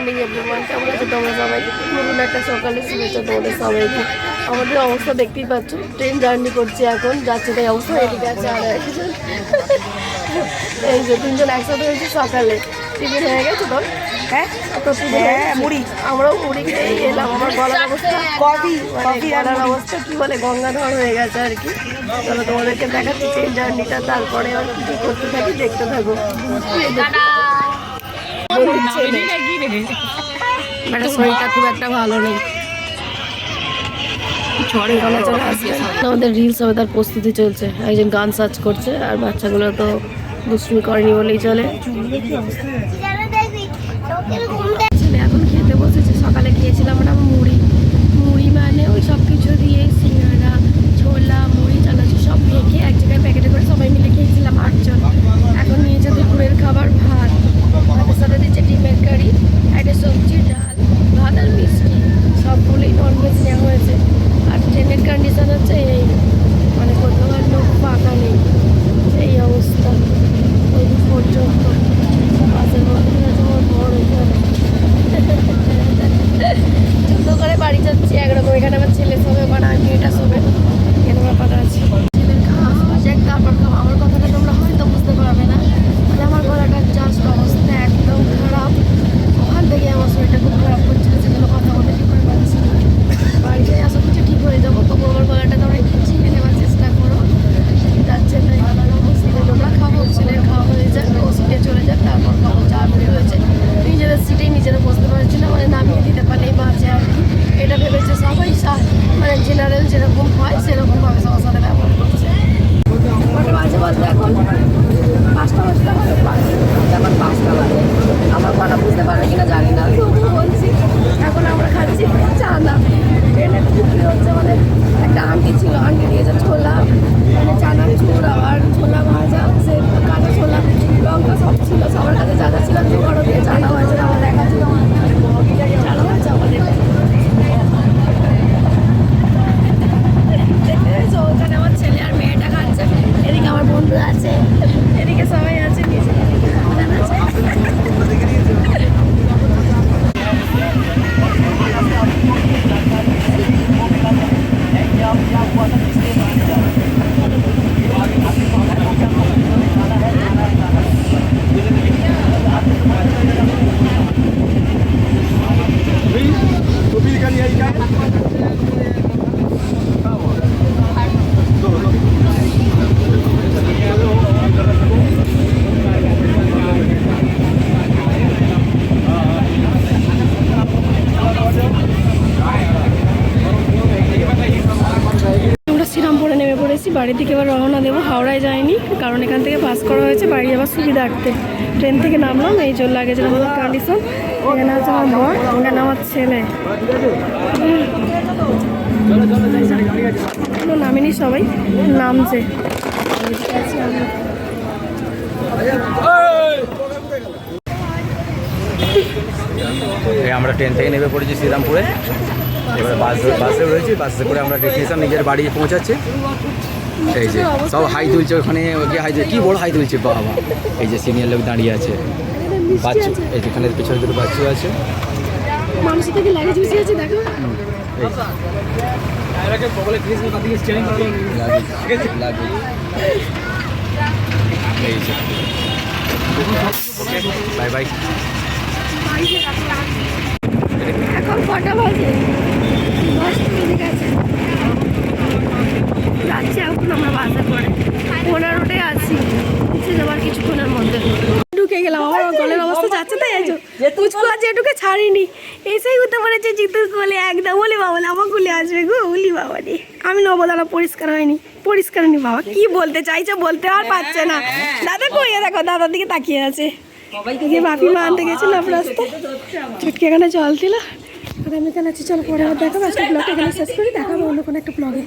Morning everyone কেমন আছে তোমরা সবাই? নতুন একটা সকালে শুভেচ্ছা তোমাদের সবাইকে। আমাদের অবস্থা দেখতেই পাচ্ছ ট্রেন জার্নি করছি এখন যাচ্ছে তাই অবস্থা এদিকে আছে আর একজন এই যে তিনজন একসাথে হয়েছে সকালে। টিফিন হয়ে গেছে তোর? হ্যাঁ? হয়ে? মুড়ি। আমরাও মুড়ি এলাম। আমার গলার অবস্থা কফি কফি গলার অবস্থা কি বলে গঙ্গাধর হয়ে গেছে আর কি। তোমাদেরকে দেখাচ্ছি ট্রেন জার্নিটা তারপরে আর কি করতে থাকি দেখতে থাকো। মানে শরীরটা খুব একটা ভালো নেই। আমাদের রিলস হবে তার প্রস্তুতি চলছে। একজন গান সার্চ করছে আর বাচ্চাগুলো তো দুষ্টুমি করেনি বলেই চলে। এখন খেতে বসেছে সকালে খেয়েছিলাম আমরা মুড়ি মুড়ি মানে ওই সব কিছু দিয়ে সিঙ্গারা ছোলা মুড়ি চানাচুর সব মেখে এক জায়গায় প্যাকেটে করে সবাই মিলে খেয়েছিলাম আটজন এখন নিয়েছে দুপুরের খাবার ভাত ভাতের সাথে দিচ্ছে ডিমের কারি একটা সবজি ডাল ভাত আর মিষ্টি সবগুলোই ননভেজ নেওয়া হয়েছে আর ট্রেনের কন্ডিশন হচ্ছে এই মানে কোথাও আর লোক ফাঁকা নেই এই অবস্থা ওই দূর পর্যন্ত বাসের মধ্যে আছে আমার বড় ওইখানে সুন্দর করে বাড়ি যাচ্ছি একরকম এখানে আমার ছেলে শোবে ওখানে আমি মেয়েটা শোবে। one. বাড়ির দিকে এবার রওনা দেবো। হাওড়ায় যাইনি, কারণ এখান থেকে পাস করা হয়েছে বাড়ি যাওয়ার সুবিধার্থে। ট্রেন থেকে নামলাম, এই জন্য লাগেছে আমাদের কন্ডিশন এখানে আছে আমার বর, এখানে আমার ছেলে। নামেনি সবাই, নামছে। আমরা ট্রেন থেকে নেমে পড়েছি শ্রীরামপুরে। এবার বাস, বাসে রয়েছি, বাসে করে আমরা ডেস্টিনেশন নিজের বাড়ি পৌঁছাচ্ছি। এই যে সব হাই তুলছে ওখানে ওকে হাই তুলছে কী বড় হাই তুলছে বাবা। এই যে সিনিয়র লোক দাঁড়িয়ে আছে। বাচ্চা এই যেখানে পিছনে দুটো বাচ্চা আছে। বাই বাই এখন কটা বাজে দশটা বেজে গেছে যাচ্ছি এখন আমরা বাসে করে পনেরোটে আছি নিচে যাবার কিছুক্ষণের মধ্যে ঢুকে গেলাম আমার গলের অবস্থা যাচ্ছে আছে এটুকে ছাড়িনি। এসেই উঠতে পারেছে জিতুর কোলে একদম বলি বাবা আমার কোলে আসবে গো বলি বাবা রে। আমি নব দাদা পরিষ্কার হয়নি পরিষ্কার হয়নি বাবা। কি বলতে চাইছে বলতে আর পারছে না। দাদা কই দেখো দাদার দিকে তাকিয়ে আছে। বাপি মা আনতে গেছিলাম রাস্তায়। চুটকি এখানে জল দিল। আগামীকাল আছে চল পরে আবার দেখাবো। আজকে ব্লগ এখানে শেষ করি দেখাবো অন্য কোনো একটা ব্লগে